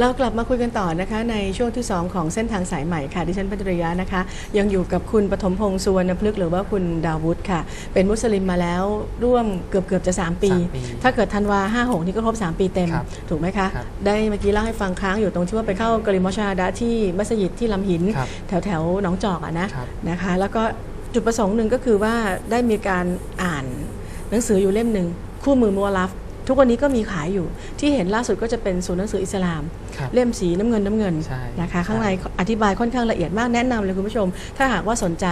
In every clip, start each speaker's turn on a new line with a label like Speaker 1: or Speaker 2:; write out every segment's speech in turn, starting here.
Speaker 1: เรากลับมาคุยกันต่อนะคะในช่วงที่ 2 ของเส้นทางสายใหม่ค่ะ ดิฉันพัชริยะนะคะ ยังอยู่กับคุณปฐมพงษ์สุวรรณพฤกษ์หรือว่าคุณดาวุฒิค่ะ เป็นมุสลิมมาแล้วร่วมเกือบเกือบๆจะ3ปี
Speaker 2: สามปี
Speaker 1: ถ้าเกิดธันวา5 6นี่ก็ครบ 3 ปีเต็ม
Speaker 2: ครับ
Speaker 1: ถูกไหมคะ
Speaker 2: ครับ
Speaker 1: ได้เมื่อกี้เล่าให้ฟังค้างอยู่ตรงที่ว่าไปเข้ากริมอชาดะที่มัสยิดที่ลำหิน
Speaker 2: ครับ
Speaker 1: แถวแถวๆหนองจอกอะนะครับนะคะ แล้วก็จุดประสงค์หนึ่งก็คือว่าได้มีการอ่านหนังสืออยู่เล่มหนึ่งคู่มือมัวลัฟ ทุกวันนี้ก็มีขายอยู่ที่เห็นล่าสุดก็จะเป็นศูนย์หนังสืออิสลาม
Speaker 2: ครับ
Speaker 1: เล่มสีน้ำเงินน้ำเงิน
Speaker 2: ใช่
Speaker 1: นะคะ
Speaker 2: ใช่
Speaker 1: ข้างในอธิบายค่อนข้างละเอียดมากแนะนำเลยคุณผู้ชม ถ้าหากว่าสนใจ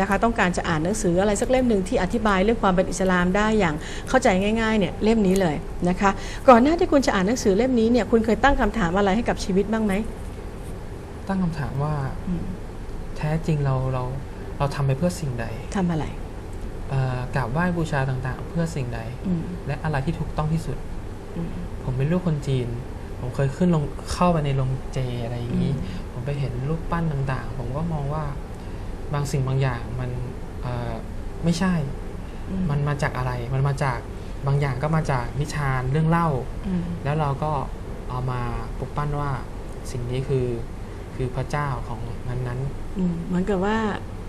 Speaker 1: นะคะต้องการจะอ่านหนังสืออะไรสักเล่มหนึ่งที่อธิบายเรื่องความเป็นอิสลามได้อย่างเข้าใจง่ายๆเนี่ยเล่มนี้เลยนะคะก่อนหน้าที่คุณจะอ่านหนังสือเล่มนี้เนี่ยคุณเคยตั้งคำถามอะไรให้กับชีวิตบ้างไหม
Speaker 2: ตั้งคำถามว่า
Speaker 1: อืม
Speaker 2: แท้จริงเราเราเราทำไปเพื่อสิ่งใด
Speaker 1: ทำอะไร
Speaker 2: เอ่อ กราบไหว้บูชาต่างๆ เพื่อสิ่งใด
Speaker 1: อืม
Speaker 2: และอะไรที่ถูกต้องที่สุด
Speaker 1: อืม
Speaker 2: ผมเป็นลูกคนจีน ผมเคยขึ้นลงเข้าไปในโรงเจอะไรอย่างนี้
Speaker 1: อืม
Speaker 2: ผมไปเห็นรูปปั้นต่างๆ ผมก็มองว่าบางสิ่งบางอย่างมันเอ่อไม่ใช่
Speaker 1: อื
Speaker 2: มันมาจากอะไร มันมาจากบางอย่างก็มาจากนิทานเรื่องเล่า
Speaker 1: อืม
Speaker 2: แล้วเราก็เอามาปลุกปั้นว่าสิ่งนี้คือคือพระเจ้าของนั้นนั้น
Speaker 1: อืมเหมือนกับว่า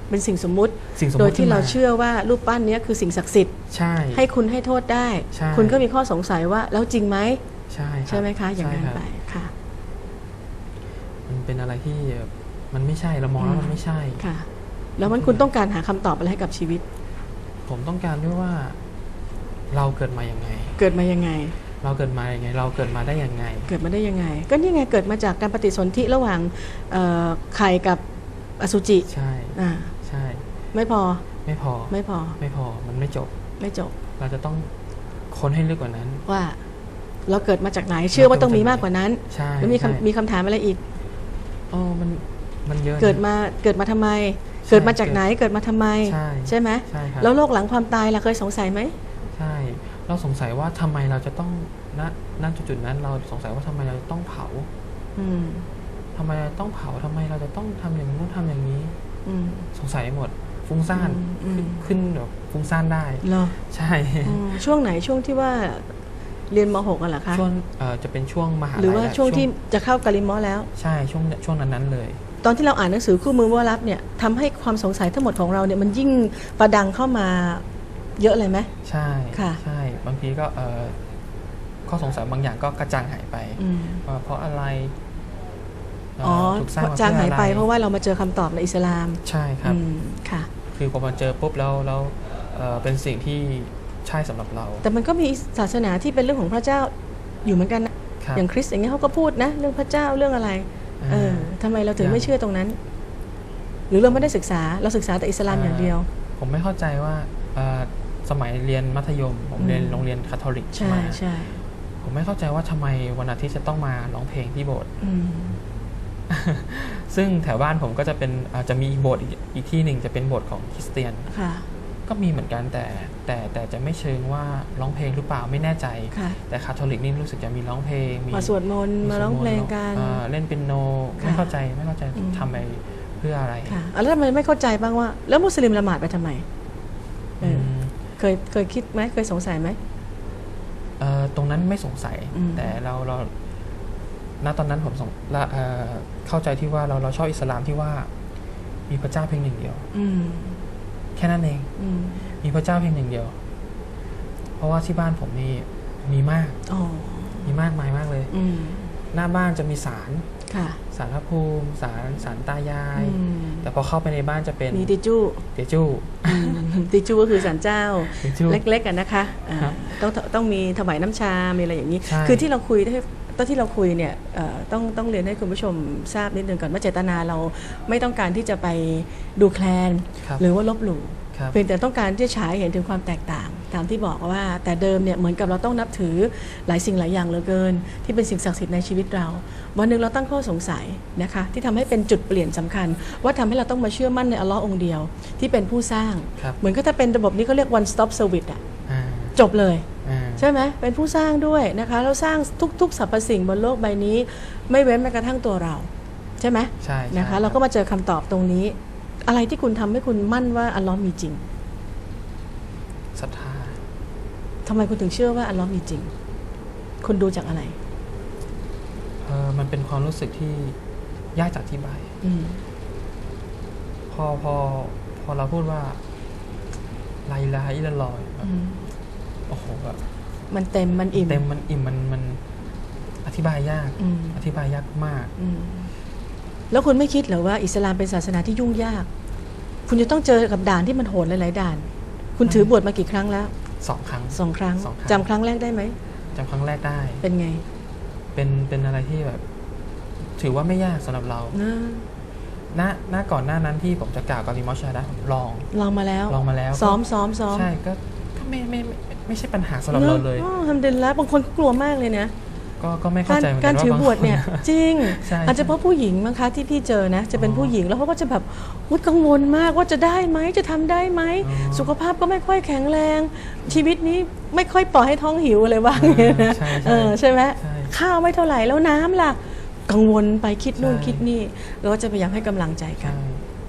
Speaker 1: เป็นสิ่งสมมุติ
Speaker 2: ๆสิ่งสมม
Speaker 1: โดย
Speaker 2: ติ
Speaker 1: ที่เรา
Speaker 2: ขึ้นม
Speaker 1: เชื่อว่ารูปปั้นเนี้ยคือสิ่งศักดิ์สิทธิ์
Speaker 2: ใช่
Speaker 1: ให้คุณให้โทษได้
Speaker 2: ใช่
Speaker 1: คุณก็มีข้อสงสัยว่าแล้วจริงไหม
Speaker 2: ใช่รับ
Speaker 1: ใช่ไหมคะ อย่างนั้น
Speaker 2: ใช่ครับ
Speaker 1: ไปค่ะ
Speaker 2: มันเป็นอะไรที่มันไม่ใช่เรามองแล้ว
Speaker 1: อืม
Speaker 2: มันไม่ใช่
Speaker 1: ค่ะ แล้วมันคุณต้องการหาคำตอบอะไรให้กับชีวิต
Speaker 2: ผมต้องการด้วยว่า เราเกิดมาอย่างไง
Speaker 1: เกิดมายังไง
Speaker 2: เราเกิดมาอย่างไง เราเกิดมาได้อย่างไง
Speaker 1: เกิดมาได้ยังไง ก็นี่ไงเกิดมาจากการปฏิสนธิระหว่างเอ่อไข่กับอสุจิ
Speaker 2: ใช่
Speaker 1: อ่า
Speaker 2: ใช่
Speaker 1: ไม่พอ
Speaker 2: ไม่พอ
Speaker 1: ไม่พอ
Speaker 2: ไม่พอ มันไม่จบ
Speaker 1: ไม่จบ
Speaker 2: เราจะต้องค้นให้ลึกกว่านั้น
Speaker 1: ว่า เราเกิดมาจากไหน เชื่อว่าต้องมีมากกว่านั้น
Speaker 2: ใช่
Speaker 1: แล้วมี
Speaker 2: ใช่
Speaker 1: คำมีคำถามอะไรอีก
Speaker 2: อ๋อมันมันเยอะนะ
Speaker 1: เกิดมา เกิดมาทำไม เกิดมาจากไหน เกิดมาทำไม
Speaker 2: ใช่
Speaker 1: ไหม
Speaker 2: ใช่ครับ
Speaker 1: แล้วโลกหลังความตายล่ะเคยสงสัยไหม
Speaker 2: ใช่ เราสงสัยว่าทำไมเราจะต้องณณจุดๆนั้น เราสงสัยว่าทำไมเราจะต้องเผา
Speaker 1: อืม
Speaker 2: ทำไมเราต้องเผาทำไมเราจะต้องทำอย่างนู้นทำอย่างนี้
Speaker 1: อืม
Speaker 2: สงสัยหมด ฟุ้งซ่าน
Speaker 1: อืม
Speaker 2: ขึ้นขึ้นแบบฟุ้งซ่านได้
Speaker 1: เหรอ
Speaker 2: ใช่
Speaker 1: อืมช่วงไหนช่วงที่ว่าเรียนม .6 กันเหรอคะ
Speaker 2: ช่วงเอ่อจะเป็นช่วงมหาลัย
Speaker 1: หรือว่า
Speaker 2: แะ
Speaker 1: ช่วงที่จะเข้ากาลิมอแล้ว
Speaker 2: ใช่ช่วงช่วงนั้นนั้นๆเลย
Speaker 1: ตอนที่เราอ่านหนังสือคู่มือว่ารับเนี่ยทำให้ความสงสัยทั้งหมดของเราเนี่ยมันยิ่งประดังเข้ามาเยอะเลยไหม
Speaker 2: ใช่
Speaker 1: ค่ะ
Speaker 2: ใช่บางทีก็เอ่อข้อสงสัยบางอย่างก็กระจ่างหายไป
Speaker 1: อืม
Speaker 2: ว่าเพราะอะไรเอ๋
Speaker 1: อ
Speaker 2: ถูกสร้างมา
Speaker 1: จางหายไป
Speaker 2: พื่ออะ
Speaker 1: เพราะว่าเรามาเจอคำตอบในอิสลาม
Speaker 2: ใช่ครับ
Speaker 1: อืมค่ะ
Speaker 2: คือพอมาเจอปุ๊บแล้วแล้วเอ่อเป็นสิ่งที่ใช่สำหรับเรา
Speaker 1: แต่มันก็มีศาสนาที่เป็นเรื่องของพระเจ้าอยู่เหมือนกันนะ
Speaker 2: ครับ
Speaker 1: อย่างคริสต์อย่างเงี้ยเขาก็พูดนะ เรื่องพระเจ้าเรื่องอะไรเออทำไมเราถึงไม่เชื่อตรงนั้น หรือเราไม่ได้ศึกษาเราศึกษาแต่อิสลามอย่างเดียว
Speaker 2: ผมไม่เข้าใจว่าเอ่อสมัยเรียนมัธยม ผมเรียน
Speaker 1: อืม
Speaker 2: โรงเรียนคาทอลิก
Speaker 1: ใช่
Speaker 2: มา
Speaker 1: ใช่
Speaker 2: ผมไม่เข้าใจว่าทำไมวันอาทิตย์จะต้องมาร้องเพลงที่โบสถ์
Speaker 1: อืม
Speaker 2: ซึ่งแถวบ้านผมก็จะเป็นอาจจะมีโบสถ์อีกอีกที่หนึ่งจะเป็นโบสถ์ของคริสเตียน
Speaker 1: ค่ะ
Speaker 2: ก็มีเหมือนกันแต่แต่แต่จะไม่เชิงว่าร้องเพลงหรือเปล่าไม่แน่ใจ
Speaker 1: ค่ะ
Speaker 2: แต่คาทอลิกนี่รู้สึกจะมีร้องเพลง
Speaker 1: มาสวดมนต์มาร้องเพลงกัน
Speaker 2: อ่าเล่นเปียโน
Speaker 1: ค่ะ
Speaker 2: ไม่เข้าใจไม่เข้าใจ
Speaker 1: อืม
Speaker 2: ทำไปเพื่ออะไร
Speaker 1: ค่ะอะแล้วทำไมไม่เข้าใจบ้างว่า แล้วมุสลิมละหมาดไปทำไมเอออ
Speaker 2: ม
Speaker 1: เคยเคยคิดไหมเคยสงสัยไหม
Speaker 2: เอ่อตรงนั้นไม่สงสัย
Speaker 1: อืม
Speaker 2: แต่เราเรา ณตอนนั้นผมสงละเอ่อเข้าใจที่ว่าเราเราชอบอิสลามที่ว่า มีพระเจ้าเพียงหนึ่งเดียว
Speaker 1: อืม
Speaker 2: แค่นั้นเอง
Speaker 1: อืม
Speaker 2: มีพระเจ้าเพียงหนึ่งเดียว เพราะว่าที่บ้านผมนี่มีมาก
Speaker 1: อ๋อ
Speaker 2: มีมากมายมากเลย
Speaker 1: อืม
Speaker 2: หน้าบ้านจะมีศาล
Speaker 1: ค่ะ
Speaker 2: ศาลพระภูมิศาลศาลตายาย
Speaker 1: อืม
Speaker 2: แต่พอเข้าไปในบ้านจะเป็น
Speaker 1: มีติจู้
Speaker 2: เตียจู้
Speaker 1: อืมติจู้ก็คือสันเจ้า
Speaker 2: เตียจู้
Speaker 1: เล็กๆกันนะคะอ่า
Speaker 2: ครับ
Speaker 1: ต้องต้องมีถวายน้ำชา มีอะไรอย่างนี้
Speaker 2: ใช่
Speaker 1: คือที่เราคุยให้ ตอนที่เราคุยเนี่ยเอ่อต้องต้องเรียนให้คุณผู้ชมทราบนิดนึงก่อนว่าเจตนาเราไม่ต้องการที่จะไปดูแคลน
Speaker 2: ครับ
Speaker 1: หรือว่าลบหลู่
Speaker 2: ครับ
Speaker 1: เพียงแต่ต้องการที่จะฉายเห็นถึงความแตกต่าง ตามที่บอกว่า แต่เดิมเนี่ยเหมือนกับเราต้องนับถือหลายสิ่งหลายอย่างเหลือเกิน ที่เป็นสิ่งศักดิ์สิทธิ์ในชีวิตเรา วันหนึ่งเราตั้งข้อสงสัยนะคะที่ทำให้เป็นจุดเปลี่ยนสำคัญ ว่าทำให้เราต้องมาเชื่อมั่นในอัลลอฮ์องค์เดียว ที่เป็นผู้สร้าง
Speaker 2: ครับ
Speaker 1: เหมือนก็ถ้าเป็นระบบนี้เขาเรียก one stop service อะ
Speaker 2: อ่า
Speaker 1: จบเลย
Speaker 2: อ่า
Speaker 1: ใช่ไหมเป็นผู้สร้างด้วยนะคะแล้วสร้างทุกๆสรรพสิ่งบนโลกใบนี้ ไม่เว้นแม้กระทั่งตัวเรา ใช่ไหม
Speaker 2: ใช่ใช่
Speaker 1: นะคะ
Speaker 2: บ
Speaker 1: เราก็มาเจอคำตอบตรงนี้ อะไรที่คุณทำให้คุณมั่นว่าอัลลอฮ์มีจริง
Speaker 2: ศรัทธา
Speaker 1: ทำไมคุณถึงเชื่อว่าอัลลอฮ์มีจริง คุณดูจากอะไร
Speaker 2: เเออมันเป็นความรู้สึกที่ยากจะอธิบาย
Speaker 1: อืม
Speaker 2: พอพอพอเราพูดว่าลายลาอิละลอยแบบ
Speaker 1: อืม
Speaker 2: โอ้โหแบบ
Speaker 1: มันเต็มมันอิ่ม
Speaker 2: เต็มมันอิ่มมันมันอธิบายยาก
Speaker 1: อืม
Speaker 2: อธิบายยากมาก
Speaker 1: อืมแล้วคุณไม่คิดเหรอว่าอิสลามเป็นศาสนาที่ยุ่งยาก คุณจะต้องเจอกับด่านที่มันโหดหลายๆด่าน คุณถือบวชมากี่ครั้งแล้ว
Speaker 2: สองครั้ง
Speaker 1: สองครั้ง
Speaker 2: สองครั้ง
Speaker 1: จำครั้งแรกได้ไหม
Speaker 2: จำครั้งแรกได้
Speaker 1: เป็นไง
Speaker 2: เป็นเป็นอะไรที่แบบ ถือว่าไม่ยากสำหรับเรา
Speaker 1: นะ
Speaker 2: หน้าหน้าก่อนหน้านั้นที่ผมจะกล่าวกับลิมอชาดะผมลอง
Speaker 1: ลองมาแล้ว
Speaker 2: ลองมาแล้ว
Speaker 1: ซ้อมซ้อมซ้อม
Speaker 2: ใช่ก็ก็ ไม่ไม่ไม่ไม่ไม่ใช่ปัญหาสำหรับเราเลย
Speaker 1: นอะทำเดินแล้วบางคนก็กลัวมากเลยนะ
Speaker 2: ก็ก็ไม่เข้า
Speaker 1: การ
Speaker 2: ใจเหมือน
Speaker 1: กา
Speaker 2: กั
Speaker 1: ร
Speaker 2: นว่า
Speaker 1: ถือบวชเนี่ย
Speaker 2: บางคน
Speaker 1: จริง
Speaker 2: ใช่
Speaker 1: อาจจะ
Speaker 2: ใช่
Speaker 1: เพราะผู้หญิงมั้งคะที่พี่เจอนะ จะเป็น
Speaker 2: อ๋อ
Speaker 1: ผู้หญิงแล้วเขาก็จะแบบอุ๊ยกังวลมากว่าจะได้ไหมจะทำได้ไหม
Speaker 2: อ๋อ
Speaker 1: สุขภาพก็ไม่ค่อยแข็งแรง ชีวิตนี้ไม่ค่อยปล่อยให้ท้องหิวอะไรว่าอย่างเงี้ยนะ
Speaker 2: ใช่ใช่
Speaker 1: เออใช่ไหม
Speaker 2: ใช่
Speaker 1: ข้าวไม่เท่าไหร่แล้วน้ำล่ะ กังวลไปคิดนู่น
Speaker 2: ใช่
Speaker 1: คิดนี่เราก็จะพยายามให้กำลังใจกัน
Speaker 2: ใช่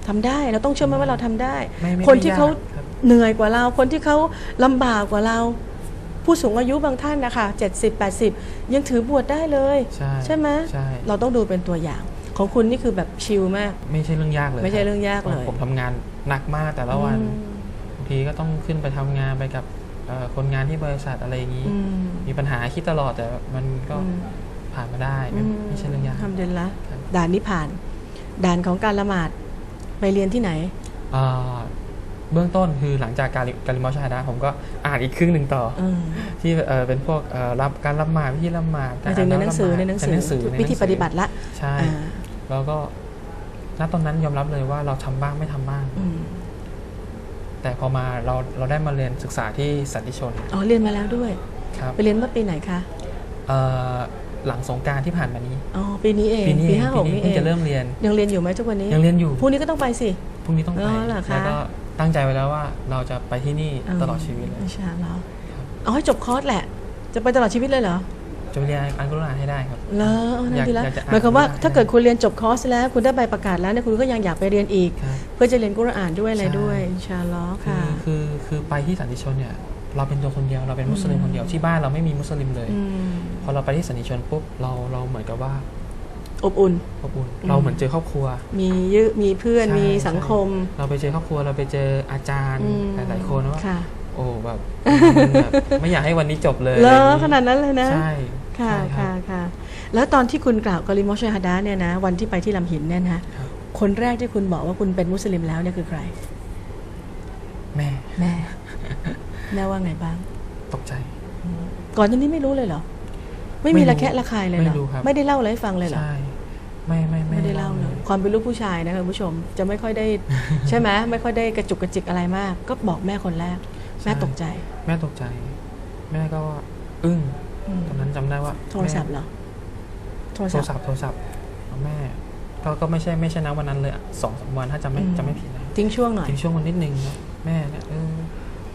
Speaker 1: ทำได้เราต้องเชื่อมั่นว่าเราทำได้
Speaker 2: ไม่ไม่
Speaker 1: คนที่เขา
Speaker 2: ไม่ยากครับ
Speaker 1: เหนื่อยกว่าเรา คนที่เขาลำบากกว่าเรา ผู้สูงอายุบางท่านนะคะ70 80 ยังถือบวชได้เลย
Speaker 2: ใช่
Speaker 1: ไหม
Speaker 2: ใช่
Speaker 1: เราต้องดูเป็นตัวอย่างของคุณนี่คือแบบชิลมาก
Speaker 2: ไม่ใช่เรื่องยากเลย
Speaker 1: ไม่ใช่
Speaker 2: คบ
Speaker 1: เรื่องยากเลย
Speaker 2: ผมทำงานหนักมากแต่ละวัน
Speaker 1: อืม
Speaker 2: บางทีก็ต้องขึ้นไปทำงานไปกับเอ่อคนงานที่บริษัทอะไรอย่างนี้
Speaker 1: อืม
Speaker 2: มีปัญหาคิดตลอดแต่มันก็
Speaker 1: อืม
Speaker 2: ผ่านมาได้ไม่ไม่ใช่เรื่องยาก
Speaker 1: ทำเดินละ
Speaker 2: ครับ
Speaker 1: ด่านนี้ผ่าน ด่านของการละหมาดไปเรียนที่ไหน
Speaker 2: อ่า เบื้องต้นคือหลังจากการการลิมอชาดะผมก็อ่านอีกครึ่งหนึ่งต่อ
Speaker 1: อืม
Speaker 2: ที่เออเป็นพวกเอ่อรับการละหมาดวิธีละหมาด
Speaker 1: หมายถึงในหนังสือในหนังสือ
Speaker 2: ในหนังสือในหนังสือ
Speaker 1: วิธีปฏิบัติละ
Speaker 2: ใช่
Speaker 1: อ่า
Speaker 2: แล้วก็ณตอนนั้นยอมรับเลยว่าเราทำบ้างไม่ทำบ้าง
Speaker 1: อืม
Speaker 2: แต่พอมาเราเราได้มาเรียนศึกษาที่สันติชน
Speaker 1: อ๋อเรียนมาแล้วด้วย
Speaker 2: ครับ
Speaker 1: ไปเรียนเมื่อปีไหนคะ
Speaker 2: เอ่อหลังสงกรารที่ผ่านมานี้
Speaker 1: อ๋อปีนี้เอง
Speaker 2: ปีนี้เอง
Speaker 1: ห้าห
Speaker 2: ปี
Speaker 1: ก
Speaker 2: นี้
Speaker 1: นี่เอ
Speaker 2: เพิ่ง
Speaker 1: ง
Speaker 2: จะเริ่มเรียน
Speaker 1: ยังเรียนอยู่ไหมทุกวันนี้
Speaker 2: ยังเรียนอยู่
Speaker 1: พรุ่งนี้ก็ต้องไปสิ
Speaker 2: พรุ่งนี้ต้องไป
Speaker 1: อ๋อเหรอคะ
Speaker 2: แล้วก็ ตั้งใจไว้แล้วว่าเราจะไปที่นี่ตลอดชีวิตเลย
Speaker 1: อินชาอัลลอฮ์เอาให้จบคอร์สแหละ จะไปตลอดชีวิตเลยเหรอ
Speaker 2: จะไปเรียนอันกุรอานให้ได้ครับ
Speaker 1: เลอเอานั่
Speaker 2: อยานก
Speaker 1: ดีแล้ว
Speaker 2: อยากจะอ่าน
Speaker 1: หมายความว่า
Speaker 2: กุรอาน
Speaker 1: ถ้าเกิดคุณเรียนจบคอร์สแล้ว คุณได้ใบประกาศแล้วเนี่ยคุณก็ยังอยากไปเรียนอีก
Speaker 2: ครับ
Speaker 1: เพื่อจะเรียนกุรอานด้วยอะไร
Speaker 2: ใช่
Speaker 1: ด้วยอินชาอัลลอฮ์
Speaker 2: คื
Speaker 1: ค่ะ
Speaker 2: อคือคือไปที่สันติชนเนี่ยเราเป็นตัวคนเดียวเราเป็นมุสลิมคนเดียวที่บ้านเราไม่มีมุสลิมเลย
Speaker 1: อืม
Speaker 2: พอเราไปที่สันติชนปุ๊บเราเราเหมือนกับว่า
Speaker 1: อบอุ่น
Speaker 2: อบอุ่น
Speaker 1: อืม
Speaker 2: เราเหมือนเจอครอบครัว
Speaker 1: มียืมีเพื่อน
Speaker 2: ใช่
Speaker 1: มีสังคม
Speaker 2: ใช่เราไปเจอครอบครัวเราไปเจออาจารย์
Speaker 1: อืม
Speaker 2: หลายๆคนว่า
Speaker 1: ค่ะ
Speaker 2: โอ้แบบมันแบบไม่อยากให้วันนี้จบเลย
Speaker 1: เล
Speaker 2: อะไร
Speaker 1: อ
Speaker 2: อย่ง
Speaker 1: ขนาดนั้นเลยนะ
Speaker 2: ใช่
Speaker 1: ค่ะ
Speaker 2: ใช่รั
Speaker 1: ค่ะ
Speaker 2: บ
Speaker 1: ค่ะแล้วตอนที่คุณกล่าวกะลิมอชฮาดะเนี่ยนะวันที่ไปที่ลำหินเนี่ยนะ
Speaker 2: ครับ
Speaker 1: คนแรกที่คุณบอกว่าคุณเป็นมุสลิมแล้วเนี่ยคือใคร
Speaker 2: แม่
Speaker 1: แม่แม่ว่าไงบ้าง
Speaker 2: ตกใจ
Speaker 1: ก่อนหน้านี้ไม่รู้เลยเหรอ ไม่มี
Speaker 2: ไม่รู้
Speaker 1: ระแคะระคายเลยเหรอ
Speaker 2: ไม่รู้ครับ
Speaker 1: ไม่ได้เล่าอะไรให้ฟังเลยเหรอ
Speaker 2: ใช่ ไม่ไม่
Speaker 1: ไม่ได้เล่าเลยความเป็นลูกผู้ชายนะคะคุณผู้ชมจะไม่ค่อยได้ ใช่ไหมไม่ค่อยได้กระจุกกระจิกอะไรมาก ก็บอกแม่คนแรก แม่ตกใจ
Speaker 2: แม่ตกใจ แม่ก็อึ้ง
Speaker 1: อืม
Speaker 2: ตอนนั้นจำได้ว่า
Speaker 1: โทรศัพท์เหรอโทร
Speaker 2: โท
Speaker 1: ศัพท์
Speaker 2: รศัพท์โทรศัพท์เอาแม่ก็ก็ไม่ใช่ไม่ใช่นะวันนั้นเลยอะสองสามวันถ้าจำไม่
Speaker 1: อืม
Speaker 2: จำไม่ผิดนะ
Speaker 1: ทิ้งช่วงหน่อย
Speaker 2: ทิ้งช่วงวันนิดนึงนะแม่เนี่ยเออ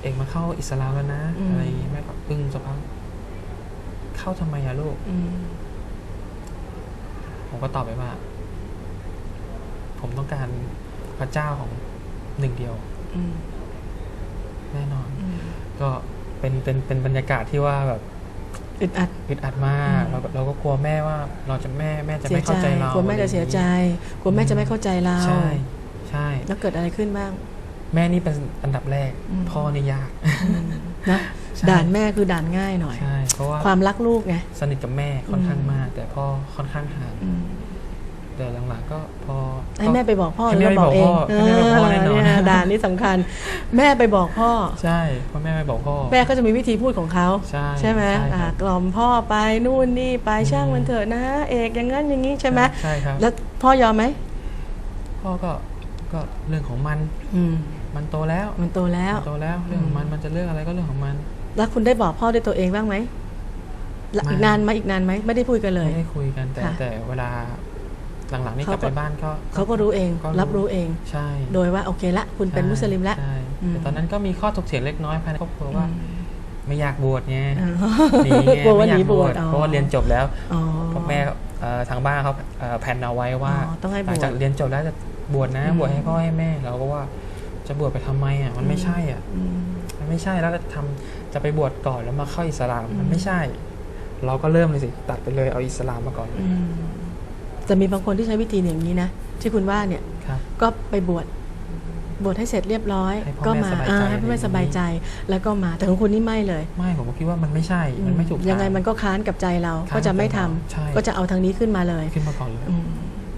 Speaker 2: เอกมาเข้าอิสลามแล้วนะ
Speaker 1: อืม
Speaker 2: อะไรอย่างงี้แม่ก็อึ้งสักพักเข้าทำไมอะลูก
Speaker 1: อืม
Speaker 2: ผมก็ตอบไปว่า ผมต้องการพระเจ้าของหนึ่งเดียว
Speaker 1: อืม
Speaker 2: แน่นอน
Speaker 1: อืม
Speaker 2: ก็เป็นเป็นเป็นบรรยากาศที่ว่าแบบ
Speaker 1: อึดอัด
Speaker 2: อึดอัดมาก
Speaker 1: อืม
Speaker 2: เราก็เราก็กลัวแม่ว่า เราจะแม่แม่จะ
Speaker 1: เสี
Speaker 2: ไม่
Speaker 1: ยใจ
Speaker 2: เข้าใจเรา
Speaker 1: กลัวแม่จะเสียใจกลัวแม่จะไม่เข้าใจเรา
Speaker 2: ใช่ใช่
Speaker 1: แล้วเกิดอะไรขึ้นบ้าง
Speaker 2: แม่นี่เป็นอันดับแรก
Speaker 1: อืม
Speaker 2: พ่อนี่ยาก
Speaker 1: นะ
Speaker 2: ใช่
Speaker 1: ด่านแม่คือด่านง่ายหน่อย
Speaker 2: ใช่ เพราะว่า
Speaker 1: ความรักลูกไง
Speaker 2: สนิทกับแม่ค่อนข้าง
Speaker 1: อืม
Speaker 2: มาก แต่พ่อค่อนข้างห่าง
Speaker 1: อืม
Speaker 2: แต่หลังๆก็พอ
Speaker 1: ให้แม่ไปบอกพ่อ
Speaker 2: ให้
Speaker 1: หรือ
Speaker 2: แม่
Speaker 1: เราบอกเอง
Speaker 2: ให้แม่ไปบอกพ่อแน่นอน
Speaker 1: เยด่านนี้สำคัญ แม่ไปบอกพ่อ
Speaker 2: ใช่เพราะแม่ไปบอกพ่อ
Speaker 1: แม่ก็จะมีวิธีพูดของเขา
Speaker 2: ใช่
Speaker 1: ไหม
Speaker 2: ใช่ครับ
Speaker 1: อ่ากล่อมพ่อไปนู่นนี่ไปช่างมันเถอะนะ เอกอย่างนั้นอย่างนี้ใช่ไหม
Speaker 2: ใช่ครับ
Speaker 1: แล้วพ่อยอมไหม
Speaker 2: พ่อก็ก็เรื่องของมัน
Speaker 1: อืม
Speaker 2: มันโตแล้ว
Speaker 1: มันโตแล้ว
Speaker 2: มันโตแล้วเรื่องของมันมันจะเรื่องอะไรก็เรื่องของมัน
Speaker 1: แล้วคุณได้บอกพ่อด้วยตัวเองบ้างไหมแล้ว
Speaker 2: ไม่
Speaker 1: อีกนานไหมอีกนานไหมไม่ได้พูดกันเลย
Speaker 2: ไม่ได้คุยกันแต่
Speaker 1: ค่ะ
Speaker 2: แต่เวลาหลังๆนี่กลับ
Speaker 1: เขาก็
Speaker 2: ไปบ้านก็
Speaker 1: เขาก็รู้เอง
Speaker 2: ก็
Speaker 1: รับรู้เอง
Speaker 2: ใช่
Speaker 1: โดยว่าโอเคละคุณเป็น
Speaker 2: ใช่
Speaker 1: มุสลิมแล้ว
Speaker 2: ใช่
Speaker 1: อืม
Speaker 2: แต่ตอนนั้นก็มีข้อถกเถียงเล็กน้อยภายในครอบครัวว่า ไม่อยากบวชไง
Speaker 1: อ๋อ
Speaker 2: หนีไง
Speaker 1: กลัวว่า
Speaker 2: ไม่อยา
Speaker 1: หนี
Speaker 2: ก
Speaker 1: บบว
Speaker 2: ว
Speaker 1: ช
Speaker 2: ช
Speaker 1: อ๋อ
Speaker 2: เพราะว่าเรียนจบแล้ว
Speaker 1: อ๋อ
Speaker 2: พ่อแม่เอ่อทางบ้านเขาเอ่อแผนเอาไว้ว่า
Speaker 1: อ๋อต้องให้บวช
Speaker 2: หลังจากเรียนจบแล้วจะบวชนะ
Speaker 1: อืม
Speaker 2: บวชให้พ่อให้แม่เราก็ว่าจะบวชไปทำไมอะมันไม่ใช่อะ
Speaker 1: อืม
Speaker 2: มันไม่ใช่แล้วจะทำ จะไปบวชก่อนแล้วมาเข้าอิสลาม
Speaker 1: อืม
Speaker 2: มันไม่ใช่เเราก็เริ่มเลยสิ ตัดไปเลยเอาอิสลามมาก่อน
Speaker 1: อืมจะมีบางคนที่ใช้วิธีอย่างนี้นะที่คุณว่าเนี่ย
Speaker 2: ครับ
Speaker 1: ก็ไปบวชบวชให้เสร็จเรียบร้อย
Speaker 2: ให้พ่อ
Speaker 1: ก็
Speaker 2: แม่
Speaker 1: มา
Speaker 2: สบายใจ
Speaker 1: อ่าให้พ่อแม่สบายใจแล้วก็มาแต่ของคุณนี่ไม่เลย
Speaker 2: ไม่ผมก็คิดว่ามันไม่ใช่มันไม่ถูก
Speaker 1: ยังไง
Speaker 2: ทา
Speaker 1: มันก็ค้านกับใจเรา
Speaker 2: ค้าน
Speaker 1: ก็จะไม่ทำ
Speaker 2: กับใจเราใช่
Speaker 1: ก็จะเอาทางนี้ขึ้นมาเลย
Speaker 2: ขึ้นมาก่อนเลย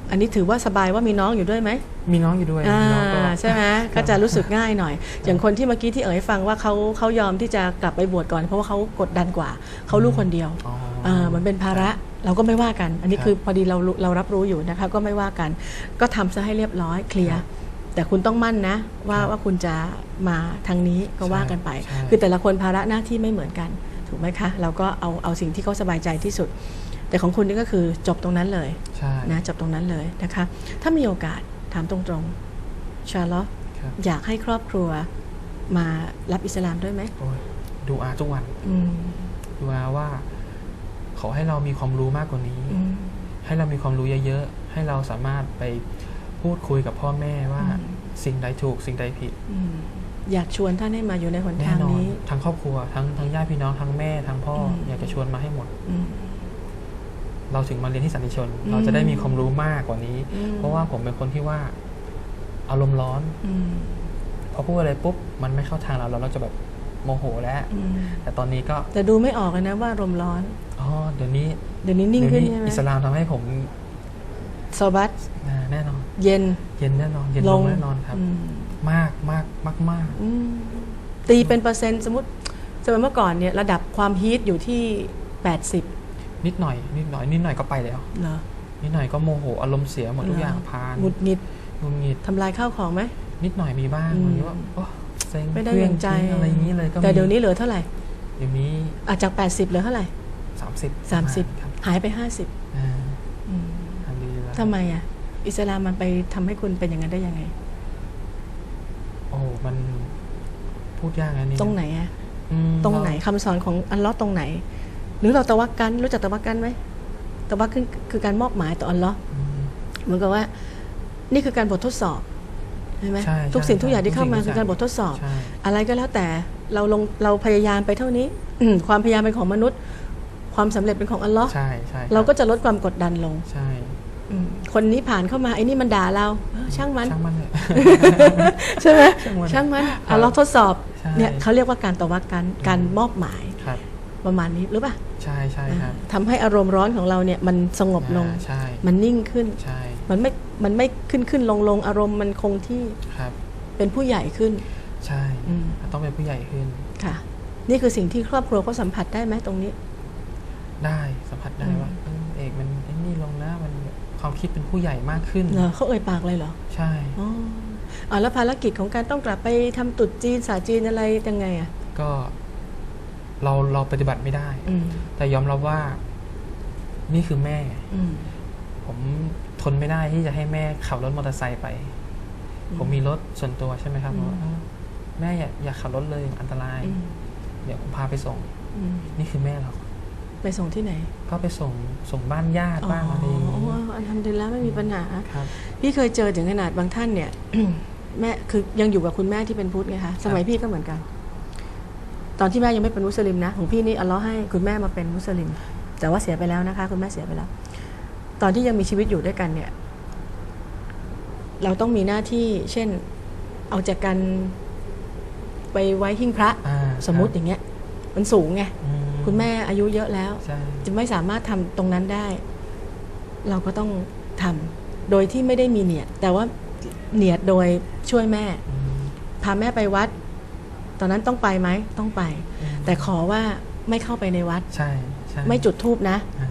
Speaker 1: อืมอันนี้ถือว่าสบายว่ามีน้องอยู่ด้วยไหม
Speaker 2: มีน้องอยู่ด้วย
Speaker 1: อ่า
Speaker 2: มีน้องก็
Speaker 1: ใช่ไหมก็จะรู้สึกง่ายหน่อย อย่างคนที่เมื่อกี้ที่เอ๋ยฟังว่าเขาเขายอมที่จะกลับไปบวชก่อน เพราะว่าเขากดดันกว่าเขาลูกคนเดียว
Speaker 2: อ๋อ
Speaker 1: เออมันเป็นภาระเราก็ไม่ว่ากัน อันนี้
Speaker 2: ครับ
Speaker 1: คือพอดีเรารู้เรารับรู้อยู่นะคะ ก็ไม่ว่ากัน ก็ทำซะให้เรียบร้อยเคลียร์แต่คุณต้องมั่นนะ ว่า
Speaker 2: ครับ
Speaker 1: ว่าคุณจะมาทางนี้ก็ว่ากันไป
Speaker 2: ใช่
Speaker 1: คือแต่ละคนภาระหน้าที่ไม่เหมือนกัน ถูกไหมคะ เราก็เอาเอาสิ่งที่เขาสบายใจที่สุด แต่ของคุณนี่ก็คือจบตรงนั้นเลย
Speaker 2: ใช่
Speaker 1: นะจบตรงนั้นเลยนะคะ ถ้ามีโอกาสถามตรงๆชาร์ลอต
Speaker 2: ครับ
Speaker 1: อยากให้ครอบครัวมารับอิสลามด้วยไหม
Speaker 2: โอ้ยดูอาทุกวัน
Speaker 1: อืม
Speaker 2: ดูอาว่า ขอให้เรามีความรู้มากกว่านี้
Speaker 1: อืม
Speaker 2: ให้เรามีความรู้เยอะๆ ให้เราสามารถไปพูดคุยกับพ่อแม่ว่า
Speaker 1: อืม
Speaker 2: สิ่งใดถูกสิ่งใดผิด
Speaker 1: อืมอยากชวนท่านให้มาอยู่ในหน
Speaker 2: แน่
Speaker 1: ทาง
Speaker 2: นอน
Speaker 1: นี้
Speaker 2: ทั้งครอบครัวทั้งทั้งญาติพี่น้องทั้งแม่ทั้งพ่ออ
Speaker 1: ม
Speaker 2: อยากจะชวนมาให้หมด
Speaker 1: อืม
Speaker 2: เราถึงมาเรียนที่สันติชน
Speaker 1: อืม
Speaker 2: เราจะได้มีความรู้มากกว่านี้
Speaker 1: อืม
Speaker 2: เพราะว่าผมเป็นคนที่ว่าอารมณ์ร้อน
Speaker 1: อืม
Speaker 2: พอพูดอะไรปุ๊บมันไม่เข้าทางเราเราเราจะแบบโมโหแล้ว
Speaker 1: อืม
Speaker 2: แต่ตอนนี้ก็
Speaker 1: แต่ดูไม่ออกเลยนะว่าลมณ์ร้อน
Speaker 2: อ๋อเดี๋ยวนี้
Speaker 1: เดี๋ยวนี้นิ่ง
Speaker 2: เดี๋ยว
Speaker 1: ขึ้น
Speaker 2: นี้
Speaker 1: ใช่ไหม
Speaker 2: อิสลามทำให้ผม
Speaker 1: โซบัต
Speaker 2: อ่าแน่นอน
Speaker 1: เย็น
Speaker 2: เย็นแน่นอน เย็นลงแน่นอนครับ
Speaker 1: อืม
Speaker 2: มากมากมากมาก
Speaker 1: อืมตีเป็นเปอร์เซ็นต์สมมติสมัยเมื่อก่อนเนี่ยระดับความฮีทอยู่ที่ 80
Speaker 2: นิดหน่อยนิดหน่อยนิดหน่อยก็ไปแล้ว
Speaker 1: เหรอ
Speaker 2: นิดหน่อยก็โมโหอารมณ์เสียหมดทุกอย่างพาน
Speaker 1: หงุดหงิด
Speaker 2: หงุดหงิด
Speaker 1: ทำลายข้าวของไหม
Speaker 2: นิดหน่อยมีบ้าง
Speaker 1: อืม
Speaker 2: บางทีว่าโอ้เซ็ง
Speaker 1: ไม่ได้
Speaker 2: เครื่
Speaker 1: อย่างใจ
Speaker 2: ทิ้อะไรอย่างนี้เลยก็มี
Speaker 1: แต่เดี๋ยวนี้เหลือเท่าไหร่
Speaker 2: เดี๋ยวนี้
Speaker 1: อาจจาก80เหลือเท่าไหร่
Speaker 2: สามสิบครับ
Speaker 1: 30หายไป50
Speaker 2: อ่า
Speaker 1: อืม
Speaker 2: ทำดีแล้ว
Speaker 1: ทำไมอะ อิสลามมันไปทำให้คุณเป็นอย่างนั้นได้ยังไง
Speaker 2: โอ้มันพูดยากนะนี่
Speaker 1: ตรงไหนอะ
Speaker 2: อืม
Speaker 1: ตรงไหนคำสอนของอัลเลอฮ์ตรงไหน หรือเราตะวักกันรู้จักตะวักกันไหมตะวักคือคือการมอบหมายต่ออัลเลอฮ์
Speaker 2: อืม
Speaker 1: เหมือนกับว่า นี่คือการบททดสอบใช่ไหม
Speaker 2: ใช่
Speaker 1: ทุกสิ่ง
Speaker 2: ใช่
Speaker 1: ทุกอย่างที่เข้ามา
Speaker 2: ทุกสิ่ง
Speaker 1: คือการบททดสอบ
Speaker 2: ใช่
Speaker 1: อะไรก็แล้วแต่เราลงเราพยายามไปเท่านี้อืมความพยายามเป็นของมนุษย์ ความสำเร็จเป็นของอัลเลอฮ์
Speaker 2: ใช่ใช่คบ
Speaker 1: เราก็จะลดความกดดันลง
Speaker 2: ใช่
Speaker 1: อืมคนนี้ผ่านเข้ามาไอ้นี่มันด่าเราเออช่างมัน
Speaker 2: ช่างมันเลย
Speaker 1: ใช่ไหม
Speaker 2: ช่างมัน
Speaker 1: ช่างมัน
Speaker 2: ครับ
Speaker 1: อัลเลอฮ์ทดสอบ
Speaker 2: ใช่
Speaker 1: เนี่ยเขาเรียกว่าการตะวักกันการมอบหมาย
Speaker 2: ครับ
Speaker 1: ประมาณนี้หรือเปล่า
Speaker 2: ใช่ใช่ครับ
Speaker 1: ทำให้อารมณ์ร้อนของเราเนี่ยมันสงบลง
Speaker 2: อ่าใช่
Speaker 1: มันนิ่งขึ้น
Speaker 2: ใช่
Speaker 1: มันไม่ มันไม่ขึ้นขึ้นลงลงอารมณ์มันคงที่
Speaker 2: ครับ
Speaker 1: เป็นผู้ใหญ่ขึ้น
Speaker 2: ใช่
Speaker 1: อืม
Speaker 2: ต้องเป็นผู้ใหญ่ขึ้น
Speaker 1: ค่ะ นี่คือสิ่งที่ครอบครัวเขาสัมผัสได้ไหมตรงนี้
Speaker 2: ได้สัมผัสได้
Speaker 1: อืม
Speaker 2: ว่าเออเอกมันไอ้นี่ลงนะมันความคิดเป็นผู้ใหญ่มากขึ้น
Speaker 1: เหรอเขาเอ่ยปากเลยเหรอ
Speaker 2: ใช่
Speaker 1: อ๋ออ๋อแล้วภารกิจของการต้องกลับไปทำตรุษจีนศาสตร์จีนอะไรยังไงอะ
Speaker 2: ก็ เราเราปฏิบัติไม่ได้
Speaker 1: อืม
Speaker 2: แต่ยอมรับว่า นี่คือแม่
Speaker 1: อืม
Speaker 2: ผมทนไม่ได้ที่จะให้แม่ขับรถมอเตอร์ไซค์ไป
Speaker 1: อืม
Speaker 2: ผมมีรถส่วนตัวใช่ไหมครับ
Speaker 1: อืม
Speaker 2: ผมว่าเอ้าแม่อย่าอย่าขับรถเลยอันตราย
Speaker 1: อืม
Speaker 2: เดี๋ยวผมพาไปส่ง
Speaker 1: อืม
Speaker 2: นี่คือแม่เรา
Speaker 1: ไปส่งที่ไหน
Speaker 2: ก็ไปส่งส่งบ้านญาติบ้างอะไรอย่าง
Speaker 1: อ๋
Speaker 2: นี้
Speaker 1: ออันทำดีแล้วไม่มีปัญหา
Speaker 2: ครับ
Speaker 1: พี่เคยเจอถึงขนาดบางท่านเนี่ยแม่คือยังอยู่กับคุณแม่ที่เป็นพุทธไงคะสมัยพี่ก็เหมือนกัน ตอนที่แม่ยังไม่เป็นมุสลิมนะของพี่นี่อัลเลอฮ์ให้คุณแม่มาเป็นมุสลิม แต่ว่าเสียไปแล้วนะคะ คุณแม่เสียไปแล้ว ตอนที่ยังมีชีวิตอยู่ด้วยกันเนี่ย เราต้องมีหน้าที่ เช่น เอาจากกันไปไว้หิ้งพระ
Speaker 2: อ่า
Speaker 1: สมมุติอย่างเงี้ย มันสูงไง
Speaker 2: อื
Speaker 1: คุณแม่อายุเยอะแล้ว
Speaker 2: ใช่
Speaker 1: จะไม่สามารถทำตรงนั้นได้ เราก็ต้องทำโดยที่ไม่ได้มีเนียด แต่ว่าเนียดโดยช่วยแม่
Speaker 2: อืม
Speaker 1: พาแม่ไปวัด ตอนนั้นต้องไปไหมต้องไป
Speaker 2: อืม
Speaker 1: แต่ขอว่าไม่เข้าไปในวัด
Speaker 2: ใช่ใช่
Speaker 1: ไม่จุดทูบนะ
Speaker 2: อ่า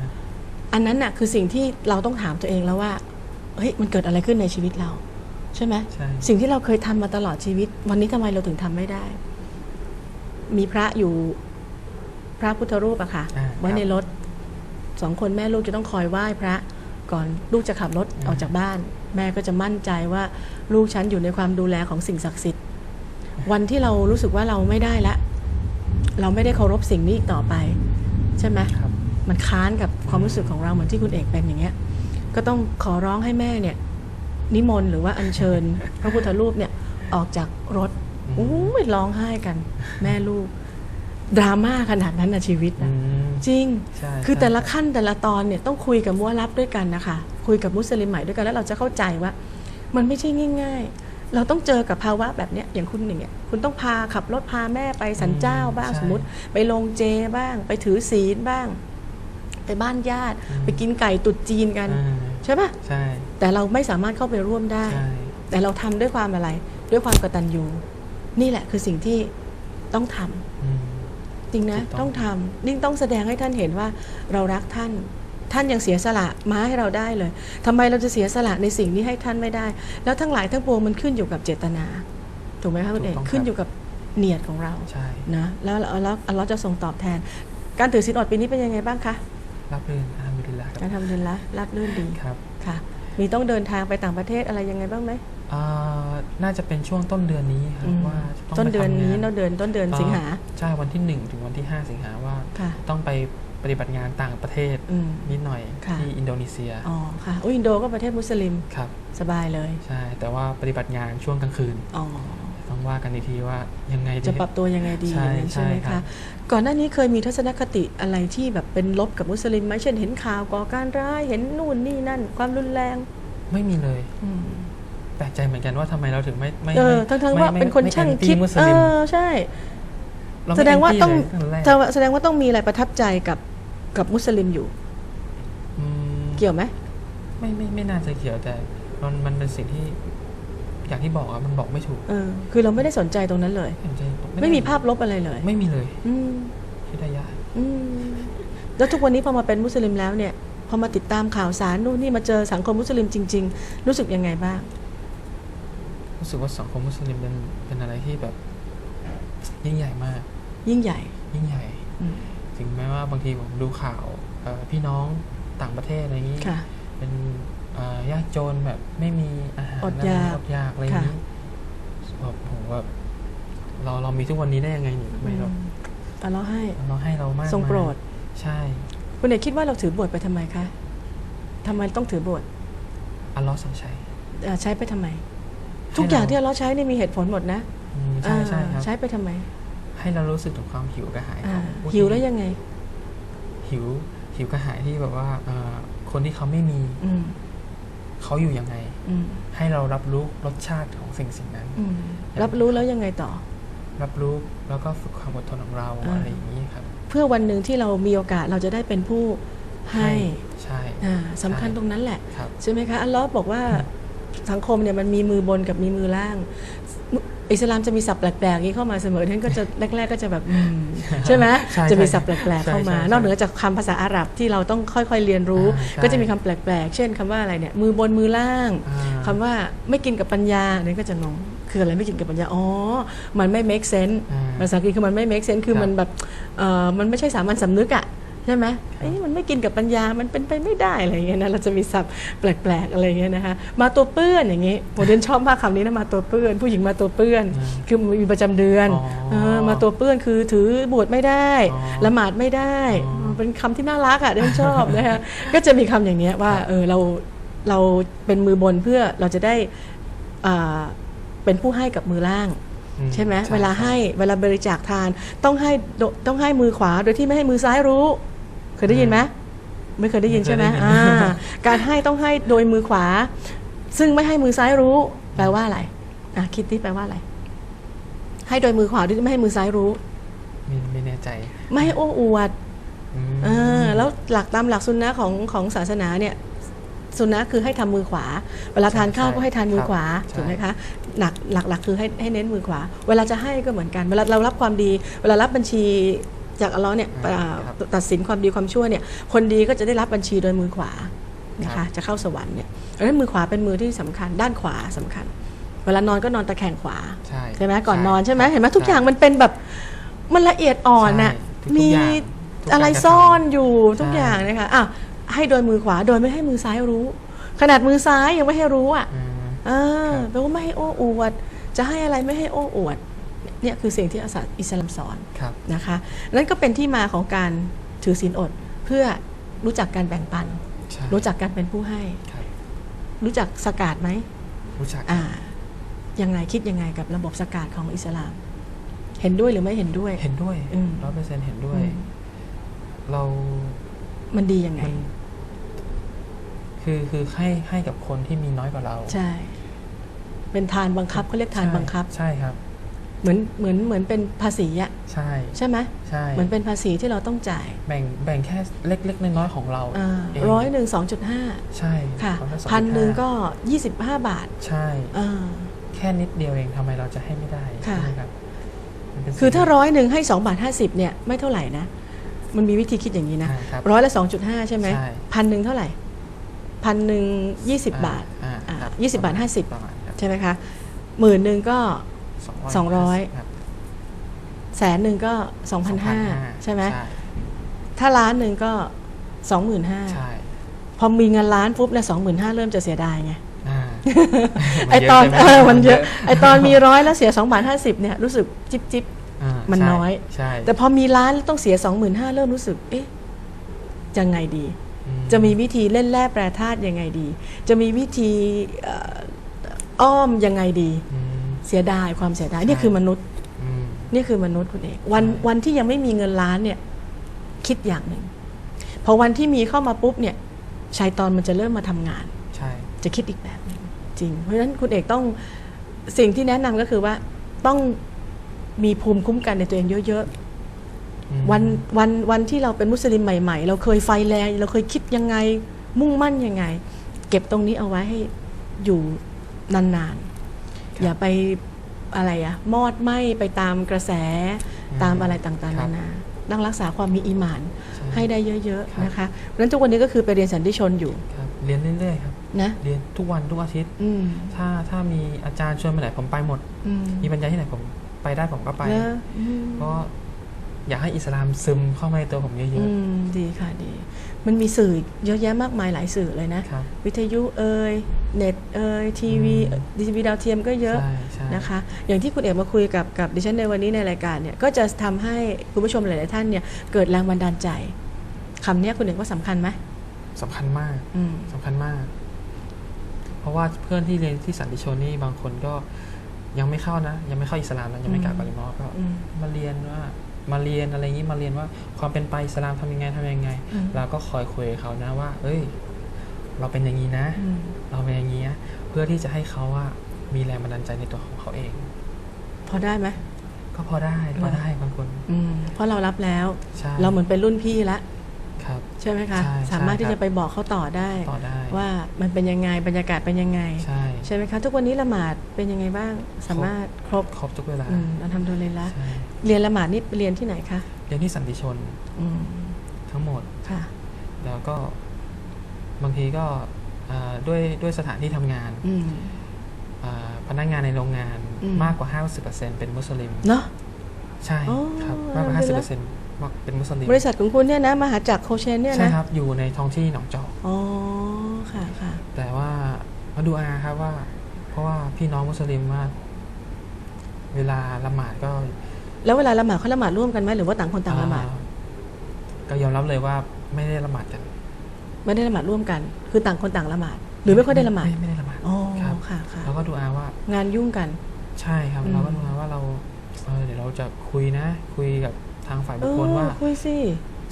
Speaker 1: อันนั้นน่ะคือสิ่งที่เราต้องถามตัวเองแล้วว่าเฮ้ยมันเกิดอะไรขึ้นในชีวิตเรา ใช่ไหม
Speaker 2: ใช่
Speaker 1: สิ่งที่เราเคยทำมาตลอดชีวิต วันนี้ทำไมเราถึงทำไม่ได้ มีพระอยู่พระพุทธรูปอะค่ะ
Speaker 2: อ่า
Speaker 1: ไว้ในรถสองคนแม่ลูกจะต้องคอยไหว้พระก่อนลูกจะขับรถ
Speaker 2: อ่า
Speaker 1: ออกจากบ้าน แม่ก็จะมั่นใจว่าลูกฉันอยู่ในความดูแลของสิ่งศักดิ์สิทธิ์ วันที่เรารู้สึกว่าเราไม่ได้ละ เราไม่ได้เคารพสิ่งนี้อีกต่อไป ใช่ไหม
Speaker 2: ครับ
Speaker 1: มันค้านกับความรู้สึกของเราเหมือนที่คุณเอกเป็นอย่างเงี้ย ก็ต้องขอร้องให้แม่เนี่ย นิมนต์หรือว่าอัญเชิญ พระพุทธรูปเนี่ยออกจากรถ
Speaker 2: อืม
Speaker 1: อู้ยร้องไห้กัน แม่ลูก ดราม่าขนาดนั้นนะชีวิต
Speaker 2: อื
Speaker 1: นะ
Speaker 2: ม
Speaker 1: จริง
Speaker 2: ใช่
Speaker 1: คือ
Speaker 2: ใช่
Speaker 1: แต่ละ
Speaker 2: รับ
Speaker 1: ขั้นแต่ละตอนเนี่ยต้องคุยกับมัวรับด้วยกันนะคะ คุยกับมุสลิมใหม่ด้วยกันแล้วเราจะเข้าใจว่า มันไม่ใช่ง่าย ๆ เราต้องเจอกับภาวะแบบเนี้ยอย่างคุณอย่างเงี้ยคุณต้องพาขับรถพาแม่ไปสันเจ้าบ้าง
Speaker 2: ใช่
Speaker 1: สมมติ ไปลงเจบ้าง ไปถือศีลบ้าง ไปบ้านญาติ
Speaker 2: อืม
Speaker 1: ไปกินไก่ตุดจีนกัน
Speaker 2: อ่า
Speaker 1: ใช่ปะ
Speaker 2: ใช่
Speaker 1: แต่เราไม่สามารถเข้าไปร่วมได้
Speaker 2: ใช่
Speaker 1: แต่เราทำด้วยความอะไร ด้วยความกตัญญูนี่แหละคือสิ่งที่ต้องทำ
Speaker 2: อืม
Speaker 1: จริงนะ
Speaker 2: ถูกต้อง
Speaker 1: ต้องทำยิ่งต้องแสดงให้ท่านเห็นว่าเรารักท่าน ท่านยังเสียสละมาให้เราได้เลยทำไมเราจะเสียสละในสิ่งนี้ให้ท่านไม่ได้ แล้วทั้งหลายทั้งปวงมันขึ้นอยู่กับเจตนา ถูกไหมคะคุณเอกขึ้นอยู่กับเนียดของเรา
Speaker 2: ใช่
Speaker 1: นะแล้วแล้วแล้วอัลเลอฮ์จะทรงตอบแทน การถือศีลอดปีนี้เป็นยังไงบ้างคะ
Speaker 2: รับรื่นอัลฮัมดุลิลลาห์ค
Speaker 1: กา
Speaker 2: รับ
Speaker 1: รทำเดินละรับรื่นดี
Speaker 2: ครับ
Speaker 1: ค่ะ มีต้องเดินทางไปต่างประเทศอะไรยังไงบ้างไหม
Speaker 2: อ่าน่าจะเป็นช่วงต้นเดือนนี้ครับ
Speaker 1: อืม
Speaker 2: ว่าจะต้อง
Speaker 1: ต้น
Speaker 2: ไป
Speaker 1: เดือน
Speaker 2: ทำงา
Speaker 1: นี้เนาะเดือนต้นเดือนสิงหา
Speaker 2: ใช่วันที่1ถึงวันที่5สิงหาว่า
Speaker 1: ค่ะ
Speaker 2: ต้องไป ปฏิบัติงานต่างประเทศ
Speaker 1: อืม
Speaker 2: นิดหน่อย
Speaker 1: ค่ะ
Speaker 2: ที่อินโดนีเซีย
Speaker 1: อ๋อค่ะอุ้ยอินโดก็ประเทศมุสลิม
Speaker 2: ครับ
Speaker 1: สบายเลย
Speaker 2: ใช่ แต่ว่าปฏิบัติงานช่วงกลางคืน
Speaker 1: อ๋อ
Speaker 2: ต้องว่ากันอีกทีว่ายังไงดี
Speaker 1: จะปรับตัวยังไงดี
Speaker 2: ใช่
Speaker 1: อย่างนั้นใช่ไหม
Speaker 2: ใช่ครั
Speaker 1: คะ
Speaker 2: บ
Speaker 1: ก่อนหน้านี้เคยมีทัศนคติอะไรที่แบบเป็นลบกับมุสลิมไหมเช่นเห็นข่าวก่อการร้ายเห็นนู่นนี่นั่น ความรุนแรง
Speaker 2: ไม่มีเลย
Speaker 1: อืม
Speaker 2: แปลกใจเหมือนกันว่าทำไมเราถึงไม่ไม่
Speaker 1: เออ
Speaker 2: ไม่
Speaker 1: ทั้งทั้งๆ
Speaker 2: ไม่
Speaker 1: ว่า
Speaker 2: ไม่
Speaker 1: เป็นคน
Speaker 2: ไม่
Speaker 1: ช่าง
Speaker 2: anti
Speaker 1: คิด
Speaker 2: มุส
Speaker 1: เอ
Speaker 2: ลิม
Speaker 1: อใช่
Speaker 2: เรไม่
Speaker 1: แสดงว่า
Speaker 2: anti
Speaker 1: ต้อง
Speaker 2: เลยตั้แต่แรก
Speaker 1: แสดงว่าต้องมีอะไรประทับใจกับ กับมุสลิมอยู่
Speaker 2: อืม
Speaker 1: เกี่ยวไหม
Speaker 2: ไม่ไม่ไม่น่าจะเกี่ยวแต่มันมันเป็นสิ่งที่ อย่างที่บอกอะมันบอกไม่ถูก
Speaker 1: เออคือเราไม่ได้สนใจตรงนั้นเลย
Speaker 2: เห็นใจ
Speaker 1: ไม่มีภาพลบอะไรเลย
Speaker 2: ไม่มีเลย
Speaker 1: อืม
Speaker 2: คิดได้ยาก
Speaker 1: อืมแล้วทุกวันนี้พอมาเป็นมุสลิมแล้วเนี่ย พอมาติดตามข่าวสารนู่นนี่มาเจอสังคมมุสลิมจริง ๆ รู้สึกยังไงบ้าง
Speaker 2: รู้สึกว่าสังคมมุสลิมเป็นเป็นอะไรที่แบบ ยิ่งใหญ่มาก
Speaker 1: ยิ่งใหญ่
Speaker 2: ยิ่งใหญ่
Speaker 1: อืม
Speaker 2: ถึงแม้ว่าบางทีผมดูข่าวเอ่อพี่น้องต่างประเทศอะไรอย่างนี้
Speaker 1: ค่ะ
Speaker 2: เป็นเอ่อยากจนแบบไม่มีอาหาร
Speaker 1: อดอยาก
Speaker 2: อดอยากอะไรอย่างนี้
Speaker 1: ค่ะ
Speaker 2: แบบผมแบบเราเรามีทุกวันนี้ได้ยังไงนี่ทำไมเรา
Speaker 1: อืมอัลเลอฮ์ให้
Speaker 2: เราให้เรามาก
Speaker 1: ทรงโปรด
Speaker 2: มายใช่
Speaker 1: คุณเอกคิดว่าเราถือบทไปทำไมคะทำไมต้องถือบท
Speaker 2: อัลลอฮ์สั่งใช้
Speaker 1: เอ่อใช้ไปทำไม ทุกอย่างที่
Speaker 2: ให้
Speaker 1: อัลเลอฮ์ใช้นี่มีเหตุผลหมดนะ
Speaker 2: อืมใช่ใช่ครับ
Speaker 1: อ่าใช้ไปทำไม
Speaker 2: ให้เรารู้สึกถึงความหิวกระหาย
Speaker 1: อ่า
Speaker 2: ของผู้
Speaker 1: หิว
Speaker 2: ที่
Speaker 1: แล้วยังไง
Speaker 2: หิวหิวกระหายที่แบบว่าเอ่อคนที่เขาไม่มี
Speaker 1: อืม
Speaker 2: เขาอยู่ยังไง
Speaker 1: อืม
Speaker 2: ให้เรารับรู้รสชาติของสิ่งสิ่งนั้น
Speaker 1: อืมรับรู้แล้วยังไงต่อ
Speaker 2: รับรู้แล้วก็ฝึกความอดทนของเรา
Speaker 1: อ่า
Speaker 2: อะไรอย่างนี้ครับ
Speaker 1: เพื่อวันหนึ่งที่เรามีโอกาสเราจะได้เป็นผู้ให้
Speaker 2: ใช่
Speaker 1: อ่าสำคัญตรงนั้นแหละ
Speaker 2: ครับ
Speaker 1: ใช่ไหมคะอัลเลอฮ์บอกว่าสังคมเนี่ยมันมีมือบนกับมีมือล่าง อิสลามจะมีศัพท์แปลกๆอย่างนี้เข้ามาเสมอท่านก็จะแรก ๆ ก็จะแบบอืมใช่ไหม
Speaker 2: ใช่
Speaker 1: จะมี
Speaker 2: ใช่
Speaker 1: ศัพท์แปลกๆเข้ามา
Speaker 2: ใช่ใช่
Speaker 1: นอกเหนือจากคำภาษาอาหรับที่เราต้องค่อยๆเรียนรู้
Speaker 2: อ่าใช่
Speaker 1: ก็จะมีคำแปลกๆ เช่นคำว่าอะไรเนี่ยมือบนมือล่าง
Speaker 2: อ่า
Speaker 1: คำว่าไม่กินกับปัญญาเนี่ยก็จะงงคืออะไรไม่กินกับปัญญาอ๋อมันไม่ make sense
Speaker 2: อ่า
Speaker 1: ภาษาอังกฤษคือมันไม่ make sense คือ
Speaker 2: ครับ
Speaker 1: มันแบบเอ่อมันไม่ใช่สามัญสำนึกอะ ใช่ไหมเอ้ยมันไม่กินกับปัญญา มันเป็นไปไม่ได้อะไรอย่างเงี้ยนะ เราจะมีศัพท์แปลกๆอะไรอย่างเงี้ยนะคะ มาตัวเปื้อนอย่างงี้ผมเรียนชอบมากคำนี้นะมาตัวเปื้อน ผู้หญิงมาตัวเปื้อน
Speaker 2: อืม
Speaker 1: คือมีประจำเดือน
Speaker 2: อ๋อ
Speaker 1: เออมาตัวเปื้อนคือถือบวชไม่ได้
Speaker 2: อ๋อ
Speaker 1: ละหมาดไม่ได้
Speaker 2: อ๋อ
Speaker 1: เป็นคำที่น่ารักอะเรียนชอบนะคะก็จะมีคำอย่างเนี้ยว่า
Speaker 2: ครับ
Speaker 1: เออเราเราเป็นมือบนเพื่อเราจะได้อ่าเป็นผู้ให้กับมือล่าง
Speaker 2: อื
Speaker 1: ใช่ไหมเวลาให้เวลาบริจาคทานต้องให้โดต้องให้มือขวาโดยที่ไม่ให้มือซ้ายรู้ เคยได้ยินไหมไม่เคยได้ยินใช่ไหมอ่าการให้ต้องให้โดยมือขวา ซึ่งไม่ให้มือซ้ายรู้ แปลว่าอะไรอะคิดที่แปลว่าอะไร ให้โดยมือขวาโดยที่ไม่ให้มือซ้ายรู้
Speaker 2: ไม่ไม่แน่ใจ
Speaker 1: ไม่ให้โอ้อวด
Speaker 2: อืม
Speaker 1: เออแล้วหลักตามหลักสุนนะของของศาสนาเนี่ยสุนนะคือให้ทำมือขวา เวลาทานข้าวก็ให้ทานมือขวาถูกไหมคะหลักหลักหลักคือให้ให้เน้นมือขวา เวลาจะให้ก็เหมือนกัน เวลาเรารับความดี เวลารับบัญชี จากอัลเลอฮ์เนี่ยอ่าตัดสินความดีความชั่วเนี่ยคนดีก็จะได้รับบัญชีโดยมือขวานะคะจะเข้าสวรรค์เนี่ยเพราะฉะนั้นมือขวาเป็นมือที่สำคัญ ด้านขวาสำคัญ เวลานอนก็นอนตะแคงขวา
Speaker 2: ใช่
Speaker 1: ใช่ไหมก่อนนอนใช่ไหมเห็นไหมทุกอย่างมันเป็นแบบมันละเอียดอ่อนน่ะ
Speaker 2: ใช่ทุกๆ
Speaker 1: มี
Speaker 2: อย่างทุก
Speaker 1: อะไร
Speaker 2: การกระทำ
Speaker 1: ซ่อนอยู่ทุก
Speaker 2: ใช่
Speaker 1: อย่างนะคะอะให้โดยมือขวาโดยไม่ให้มือซ้ายรู้ ขนาดมือซ้ายยังไม่ให้รู้อะ
Speaker 2: อืม
Speaker 1: เออแปลว่าไม่ให้โอ้อวด จะให้อะไรไม่ให้โอ้อวด เนี่ยคือสิ่งที่อาสาอิสลามสอน
Speaker 2: ครับ
Speaker 1: นะคะนั่นก็เป็นที่มาของการถือศีลอด เพื่อรู้จักการแบ่งปัน
Speaker 2: ใช่
Speaker 1: รู้จักการเป็นผู้ให้
Speaker 2: ครับ
Speaker 1: รู้จักสกาดไหม
Speaker 2: รู้จัก
Speaker 1: อ่ายังไงคิดยังไงกับระบบสกาดของอิสลาม เห็นด้วยหรือไม่เห็นด้วย
Speaker 2: เห็นด้วย
Speaker 1: อืม
Speaker 2: ร้อยเปอร์เซ็นต์เห็นด้วย
Speaker 1: อืม
Speaker 2: เรา
Speaker 1: มันดียังไง
Speaker 2: มัน คือคือให้ให้กับคนที่มีน้อยกว่าเรา
Speaker 1: ใช่ เป็นทานบังคับเขาเรียกทาน
Speaker 2: ใช่
Speaker 1: บังคับ
Speaker 2: ใช่ครับ
Speaker 1: เหมือนเหมือนเหมือนเป็นภาษีอะ
Speaker 2: ใช่
Speaker 1: ใช่ไหม
Speaker 2: ใช่
Speaker 1: เหมือนเป็นภาษีที่เราต้องจ่าย
Speaker 2: แบ่งแบ่งแค่เล็กๆน้อยๆของเรา
Speaker 1: อ่า
Speaker 2: เอง
Speaker 1: ร้อยหนึ่งสองจุดห้า
Speaker 2: ใช่
Speaker 1: ค่ะ
Speaker 2: ของแค่2.5
Speaker 1: พันหนึ่งก็ยี่สิบห้าบาท
Speaker 2: ใช่
Speaker 1: อ่า
Speaker 2: แค่นิดเดียวเองทำไมเราจะให้ไม่ได้
Speaker 1: ค่ะ
Speaker 2: ใช่ไหมครับมันเป็น
Speaker 1: คือถ้า
Speaker 2: สิ่ง
Speaker 1: ร้อยหนึ่งให้สองบาทห้าสิบเนี่ยไม่เท่าไหร่นะมันมีวิธีคิดอย่างนี้นะ
Speaker 2: อ่าครับ
Speaker 1: ร้อยละสองจุดห้าใช่ไหม
Speaker 2: ใช่
Speaker 1: พันหนึ่งเท่าไหร่พันหนึ่งยี่สิบบาท
Speaker 2: อ่า
Speaker 1: อ่า
Speaker 2: ครับ
Speaker 1: ยี่สิบบาทห้าสิบ
Speaker 2: ประมาณครับ
Speaker 1: ใช่ไหมคะหมื่นหนึ่งก็ สองร้อย
Speaker 2: ครับ
Speaker 1: แสนหนึ่งก็สองพันห้า
Speaker 2: 2,500
Speaker 1: ใช่ไหม
Speaker 2: ใช่
Speaker 1: ถ้าล้านหนึ่งก็สองหมื่นห้า
Speaker 2: ใช่
Speaker 1: พอมีเงินล้านปุ๊บเนี่ยสองหมื่นห้าเริ่มจะเสียดายไง
Speaker 2: อ่า
Speaker 1: ไอตอน
Speaker 2: มั
Speaker 1: เอ
Speaker 2: เย
Speaker 1: อ
Speaker 2: อะใช่ไห
Speaker 1: มันเยอะไอตอนมีร้อยแล้วเสียสองบาทห้าสิบเนี่ยรู้สึกจิบจิบ
Speaker 2: อ่า
Speaker 1: มัน
Speaker 2: ใช่
Speaker 1: น้อย
Speaker 2: ใช่
Speaker 1: แต่พอมีล้านแล้วต้องเสียสองหมื่นห้าเริ่มรู้สึก เอ๊ะจะไงดี
Speaker 2: อื
Speaker 1: จะมีวิธีเล่นแร่แปรธาตุยังไงดี จะมีวิธีเอ่ออ้อมยังไงดี
Speaker 2: อืม
Speaker 1: เสียดายความเสียดาย
Speaker 2: ใช่
Speaker 1: นี่คือมนุษย์
Speaker 2: อืม
Speaker 1: นี่คือมนุษย์คุณเอกวัน
Speaker 2: ใช่
Speaker 1: วันที่ยังไม่มีเงินล้านเนี่ย คิดอย่างหนึ่งพอวันที่มีเข้ามาปุ๊บเนี่ยชายตอนมันจะเริ่มมาทำงาน
Speaker 2: ใช่
Speaker 1: จะคิดอีกแบบหนึงจริง เพราะฉะนั้นคุณเอกต้องสิ่งที่แนะนำก็คือว่าต้องมีภูมิคุ้มกันในตัวเองเยอะ
Speaker 2: อืม
Speaker 1: ๆวันวันวันที่เราเป็นมุสลิมใหม่ ๆ เราเคยไฟแรงเราเคยคิดยังไงมุ่งมั่นยังไง เก็บตรงนี้เอาไว้ให้อยู่นานๆ อย่าไปอะไรอะมอดไหมไปตามกระแสตามอะไรต่างๆ
Speaker 2: ครั
Speaker 1: นา
Speaker 2: บ
Speaker 1: นาต้องรักษาความมีอีหมาน
Speaker 2: ใช่
Speaker 1: ให้ได้เยอะ
Speaker 2: ครับ
Speaker 1: ๆนะคะเพราะฉะนั้นทุกวันนี้ก็คือไปเรียนสันติชนอยู่
Speaker 2: ครับเรียนเรื่อยๆครับ
Speaker 1: นะ
Speaker 2: เรียนทุกวันทุกอาทิตย์
Speaker 1: อืม
Speaker 2: ถ้าถ้ามีอาจารย์ชวนไปไหนผมไปหมด
Speaker 1: อืม
Speaker 2: มีบรรยายที่ไหนผมไปได้ผมก็ไป
Speaker 1: นะอืม
Speaker 2: เพราะอยากให้อิสลามซึมเข้ามาในตัวผมเย
Speaker 1: อื
Speaker 2: อะ
Speaker 1: มดีค่ะดี มันมีสื่อเยอะแยะมากมายหลายสื่อเลยนะ
Speaker 2: ๆครับ
Speaker 1: วิทยุเอ่ยเน็ตเอ่ยทีวี
Speaker 2: อืม
Speaker 1: ทีวีดาวเทียมก็เยอะ
Speaker 2: ใช่ใช่
Speaker 1: นะคะ อย่างที่คุณเอกมาคุยกับกับดิฉันในวันนี้ในรายการเนี่ยก็จะทำให้คุณผู้ชมหลาย ๆ ท่านเนี่ยเกิดแรงบันดาลใจคำเนี้ยคุณเอกว่าสำคัญไหม
Speaker 2: สำคัญมาก
Speaker 1: อืม
Speaker 2: สำคัญมาก เพราะว่าเพื่อนที่เรียนที่สันติชนนี่บางคนก็ยังไม่เข้านะ ยังไม่เข้าอิสลามนะยังไม่กลับ
Speaker 1: อืม
Speaker 2: บาลิมอก็
Speaker 1: อืม
Speaker 2: มาเรียนว่า มาเรียนอะไรอย่างนี้มาเรียนว่าความเป็นไปอิสลามทำยังไงทำยังไง
Speaker 1: อืม
Speaker 2: เราก็คอยคุยกับเขานะว่า เอ้ย เราเป็นอย่างนี้นะ
Speaker 1: อืม
Speaker 2: เราเป็นอย่างนี้นะเพื่อที่จะให้เขาว่ามีแรงบันดาลใจในตัวของเขาเอง
Speaker 1: พอได้ไหม
Speaker 2: ก็พอได้พอได้บางคน
Speaker 1: อืมเพราะเรารับแล้ว
Speaker 2: ใช่
Speaker 1: เราเหมือนเป็นรุ่นพี่ละ
Speaker 2: ครับ
Speaker 1: ใช่ไหมคะ
Speaker 2: ใช่
Speaker 1: สามารถ
Speaker 2: ใช่
Speaker 1: ที่
Speaker 2: ครับ
Speaker 1: จะไปบอกเขาต่อได้
Speaker 2: ต่อได้
Speaker 1: ว่ามันเป็นยังไงบรรยากาศเป็นยังไง
Speaker 2: ใช่
Speaker 1: ใช่ไหมคะ ทุกวันนี้ละหมาดเป็นยังไงบ้าง สามารถครบ
Speaker 2: ครบทุกเวลา
Speaker 1: อืมเราทำโดยเลยละ
Speaker 2: ใช่
Speaker 1: เรียนละหมาดนี่เรียนที่ไหนคะ
Speaker 2: เรียนที่สันติชน
Speaker 1: อืม
Speaker 2: ทั้งหมด
Speaker 1: ค่ะ
Speaker 2: แล้วก็บางทีก็อ่าด้วยด้วยสถานที่ทำงาน
Speaker 1: อืม
Speaker 2: อ่าพนักงานในโรงงาน
Speaker 1: อืม
Speaker 2: มากกว่า 50%เป็นมุสลิม
Speaker 1: เนาะ
Speaker 2: ใช่
Speaker 1: อ๋อ
Speaker 2: ครับมากกว่า
Speaker 1: เป็นละ
Speaker 2: 50% ว่าเป็นมุสลิม
Speaker 1: บริษัทของคุณเนี่ยนะมหาจักรโคเชนเนี่ย
Speaker 2: ใช่
Speaker 1: นะ
Speaker 2: ครับอยู่ในท้องที่หนองจอก
Speaker 1: อ๋อค่ะค่ะ
Speaker 2: แต่ว่ามาดูอาครับว่า เพราะว่าพี่น้องมุสลิมว่า เวลาละหมาดก็
Speaker 1: แล้วเวลาละหมาดเขาละหมาดร่วมกันไหมหรือว่าต่างคนต่างละหมาด
Speaker 2: อ่ก็ยอมรับเลยว่าไม่ได้ละหมาดกัน
Speaker 1: ไม่ได้ละหมาดร่วมกัน คือต่างคนต่างละหมาด หรือไม่ค่อยได้ละหมาด
Speaker 2: ไม่ได้ละหมาด
Speaker 1: อ๋อ
Speaker 2: ครับ
Speaker 1: ค่ะค่ะ
Speaker 2: เราก็ดูอาว่า
Speaker 1: งานยุ่งกัน
Speaker 2: ใช่ครับ
Speaker 1: อืม
Speaker 2: เราก็ดูอาว่าเราเออเดี๋ยวเราจะคุยนะ คุยกับ ทางฝ่าย
Speaker 1: เอ
Speaker 2: บุคคล
Speaker 1: อ
Speaker 2: ว่า
Speaker 1: คุยสิ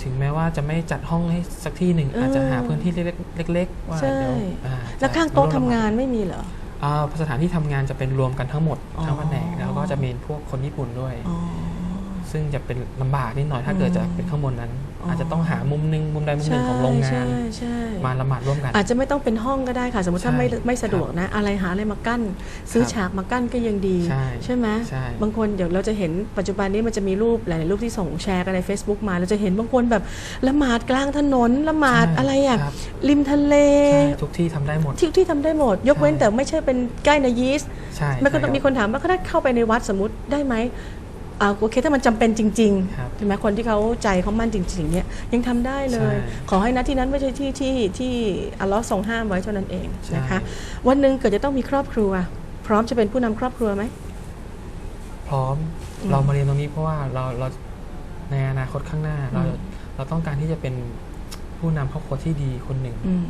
Speaker 2: ถึงแม้ว่าจะไม่จัดห้องให้สักที่หนึ่ง
Speaker 1: เอออ
Speaker 2: อาจจะหาพื้นที่เล็กๆเล็กๆว่า
Speaker 1: ใช่
Speaker 2: เดี๋ยวอ่า
Speaker 1: แล้วข้างโต๊ะ
Speaker 2: จ
Speaker 1: ทำ
Speaker 2: ร่วม
Speaker 1: งานไม่มีเหรอ
Speaker 2: อ่าสถานที่ทำงานจะเป็นรวมกันทั้งหมด
Speaker 1: อ๋อ
Speaker 2: ทั้งแผนกแล้วก็จะมีพวกคนญี่ปุ่นด้วย
Speaker 1: อ๋อ
Speaker 2: ซึ่งจะเป็นลำบากนิดหน่อยถ้าเกิดจะเป็นข้างบนนั้น
Speaker 1: อ๋ออ
Speaker 2: อาจจะต้องหามุมหนึงมุมใดมุมห
Speaker 1: ใช่
Speaker 2: นึ่งของโรงงาน
Speaker 1: ใช่ใช่
Speaker 2: มาละหมาดร่วมกัน
Speaker 1: อาจจะไม่ต้องเป็นห้องก็ได้ค่ะ สมมติถ้า
Speaker 2: ใช่
Speaker 1: ไม่ไม่สะดวกนะ อะไรหาอะไรมากั้น ซื้อ
Speaker 2: ครับ
Speaker 1: ฉากมากั้นก็ยังดี
Speaker 2: ใช่
Speaker 1: ไหม
Speaker 2: ใช่
Speaker 1: บางคนเดี๋ยวเราจะเห็นปัจจุบันนี้มันจะมีรูปหลาย ๆ รูปที่ส่งแชร์กันใน Facebook มาเราจะเห็นบางคนแบบละหมาดกลางถนนละหมาด
Speaker 2: ใช่
Speaker 1: อะไรอะ
Speaker 2: ครับ
Speaker 1: ริมทะเล
Speaker 2: ใช่ทุกที่ทำได้หมด
Speaker 1: ที่ที่ทำได้หมด ยกเว้น
Speaker 2: ใช่
Speaker 1: แต่ไม่ใช่เป็นใกล้ในยีสต์
Speaker 2: ใช่
Speaker 1: มันก็
Speaker 2: ใช่รับ
Speaker 1: มีคนถามว่าถ้าเข้าไปในวัดสมมติได้ไหม อ่าโอเคถ้ามันจำเป็นจริง
Speaker 2: ครับ
Speaker 1: ๆใช่ไหมคนที่เขาใจเขามั่นจริง ๆ เนี่ยยังทำได้เลย
Speaker 2: ใช่
Speaker 1: ขอให้นะที่นั้นไม่ใช่ที่ที่ที่อัลลอฮ์ทรงห้ามไว้เท่านั้นเอง
Speaker 2: ใช่
Speaker 1: นะคะวันหนึ่งเกิดจะต้องมีครอบครัว พร้อมจะเป็นผู้นำครอบครัวไหม
Speaker 2: พร้อม
Speaker 1: อืม
Speaker 2: เรามาเรียนตรงนี้เพราะว่าเราเราในอนาคตข้างหน้า เรา
Speaker 1: อืม
Speaker 2: เราต้องการที่จะเป็นผู้นำครอบครัวที่ดีคนหนึ่ง
Speaker 1: อืม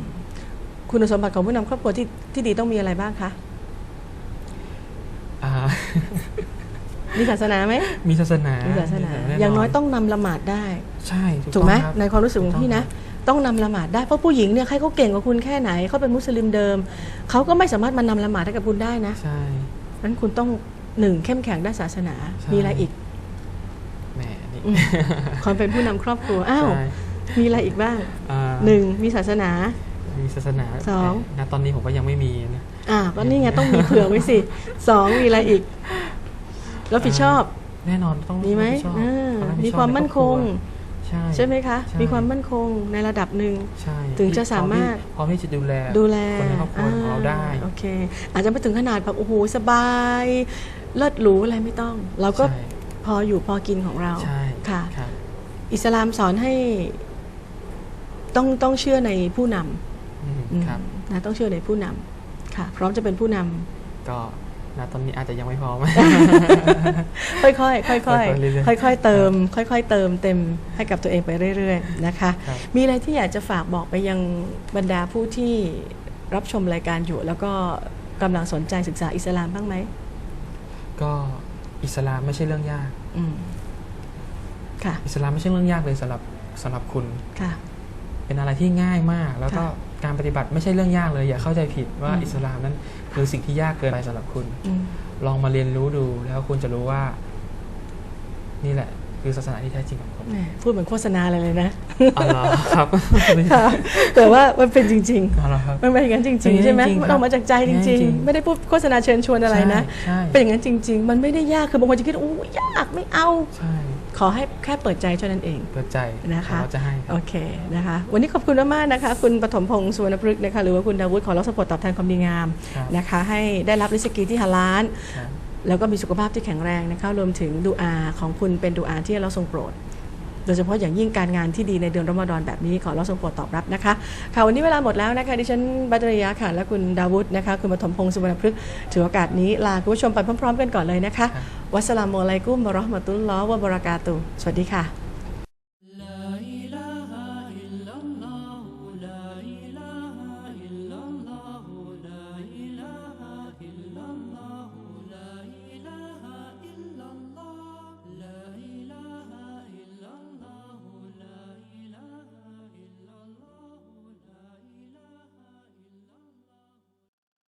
Speaker 1: คุณสมบัติของผู้นำครอบครัวที่ที่ดีต้องมีอะไรบ้างคะ
Speaker 2: อ่า
Speaker 1: มีศาสนาไหม
Speaker 2: มีศาสนา
Speaker 1: มีศาสนา
Speaker 2: แอ
Speaker 1: ย่างน้อยต้องนำละหมาดได้
Speaker 2: ใช่
Speaker 1: ถูกไหม
Speaker 2: ต้องครับ
Speaker 1: ในความรู้สึกของพี่นะ
Speaker 2: ถูกต้
Speaker 1: ต้องนำละหมาดได้เพราะผู้หญิงเนี่ยใครเขาเก่งกว่าคุณแค่ไหนเขาเป็นมุสลิมเดิมเขาก็ไม่สามารถมานำละหมาดให้กับคุณได้นะ
Speaker 2: ใช่
Speaker 1: นั้นคุณต้องหนึ่งเข้มแข็งด้านศาสนา
Speaker 2: ใช่
Speaker 1: มีอะไรอีก
Speaker 2: แหมนี่
Speaker 1: อืมความเป็นผู้นำครอบครัวอ้าว
Speaker 2: ใช่
Speaker 1: มีอะไรอีกบ้าง
Speaker 2: อ่า
Speaker 1: หนึ่งมีศาสนา
Speaker 2: มีศาสนา
Speaker 1: สอง
Speaker 2: แต่ณตอนนี้ผมก็ยังไม่มีนะ
Speaker 1: อ่าก็นี่ไงต้องมีเผื่อไว้สิสองมีอะไรอีก รับผิดชอบ
Speaker 2: แน่นอนต้อง
Speaker 1: มีไหม
Speaker 2: รับผิดชอบ
Speaker 1: อ่า
Speaker 2: ต้องรับผิด
Speaker 1: มี
Speaker 2: ชอบ
Speaker 1: ความมั่นคง
Speaker 2: ใช่
Speaker 1: ใช่ไหมคะ
Speaker 2: ใช่
Speaker 1: มีความมั่นคงในระดับหนึ่ง
Speaker 2: ใช่
Speaker 1: ถึงจะสามารถ
Speaker 2: พร้อมที่จะดูแล
Speaker 1: ดูแล
Speaker 2: คนในครอบครัวของเราได้
Speaker 1: โอเค อาจจะไม่ถึงขนาดแบบโอ้โหสบายเลิศหรูอะไรไม่ต้อง เราก็
Speaker 2: ใช่
Speaker 1: พออยู่พอกินของเรา
Speaker 2: ใช่
Speaker 1: ค่ะ
Speaker 2: ครับ
Speaker 1: อิสลามสอนให้ต้องต้องเชื่อในผู้น
Speaker 2: อืมำ
Speaker 1: อืม
Speaker 2: ครับ
Speaker 1: นะต้องเชื่อในผู้นำค่ะ พร้อมจะเป็นผู้นำ
Speaker 2: ก็ ณตอนนี้อาจจะยังไม่พร้อม
Speaker 1: ค่อยๆ ค่อยๆ ค่
Speaker 2: ค่อยๆเรื่อยๆ
Speaker 1: อยๆ เติม ค่อยๆ เติมเต็มให้กับตัวเองไปเรื่อยๆ นะคะ
Speaker 2: ครับ
Speaker 1: มีอะไรที่อยากจะฝากบอกไปยังบรรดาผู้ที่รับชมรายการอยู่ แล้วก็กำลังสนใจศึกษาอิสลามบ้างไหม
Speaker 2: ก็อิสลามไม่ใช่เรื่องยาก
Speaker 1: อืมค่ะ
Speaker 2: อิสลามไม่ใช่เรื่องยากเลยสำหรับสำหรับคุณ
Speaker 1: ค่ะ
Speaker 2: เป็นอะไรที่ง่ายมาก แล้วก็
Speaker 1: ค่ะ
Speaker 2: การปฏิบัติไม่ใช่เรื่องยากเลย อย่าเข้าใจผิดว่า
Speaker 1: อืม
Speaker 2: อิสลามนั้น คือสิ่งที่ยากเกินไปสำหรับคุณ
Speaker 1: อืม
Speaker 2: ลองมาเรียนรู้ดูแล้วคุณจะรู้ว่า นี่แหละ คือศาสนาที่แท้จริงของผม
Speaker 1: แหมพูดเหมือนโฆษณาอะไรเลยนะ
Speaker 2: อ๋อเหรอครับ
Speaker 1: ค่ะแต่ว่ามันเป็นจริง
Speaker 2: อ๋อเหรอครับ
Speaker 1: ๆมันเป็นอย่างนั้นจ
Speaker 2: เป็
Speaker 1: ริ
Speaker 2: น
Speaker 1: ง
Speaker 2: อย่างนั้น
Speaker 1: ๆใช่ไหม
Speaker 2: จริงๆ
Speaker 1: มันออกมาจากใจจ
Speaker 2: เป็นอย่างนั้น
Speaker 1: ริง
Speaker 2: จริง
Speaker 1: ๆ ไม่ได้พูดโฆษณาเชิญชวนอะไรนะ
Speaker 2: ใช่
Speaker 1: เป็นอย่างนั้นจริง ๆ มันไม่ได้ยากคือบางคนจะคิดโอ้ยากไม่เอา
Speaker 2: ใช่
Speaker 1: ขอให้แค่เปิดใจเท่านั้นเอง
Speaker 2: เปิดใจ
Speaker 1: นะคะ
Speaker 2: เราจะให้ครับ
Speaker 1: โอเคนะคะ วันนี้ขอบคุณมากๆนะคะ คุณปฐมพงศ์สุวรรณพฤกษ์นะคะหรือว่าคุณดาวุฒิขอรับสปอร์ตตอบแทนความดีงาม
Speaker 2: ครับ
Speaker 1: นะคะ ให้ได้รับริสกีที่ฮาลาล
Speaker 2: ครับ
Speaker 1: แล้วก็มีสุขภาพที่แข็งแรงนะคะรวมถึงดูอาของคุณเป็นดูอาที่เราทรงโปรด โดยเฉพาะอย่างยิ่งการงานที่ดีในเดือนรอมฎอนแบบนี้ขอเราทรงโปรดตอบรับนะคะค่ะวันนี้เวลาหมดแล้วนะคะดิฉันบัตรยาค่ะและคุณดาวุฒินะคะคุณปฐมพงศ์สุวรรณพฤกษ์ถือโอกาสนี้ลาคุณผู้ชมไปพร้อม ๆ กันก่อนเลยนะคะ
Speaker 2: ครับ
Speaker 1: วัสสลามุอะลัยกุมวะเราะห์มะตุลลอฮ์วะบะเราะกาตุฮ์สวัสดีค่ะ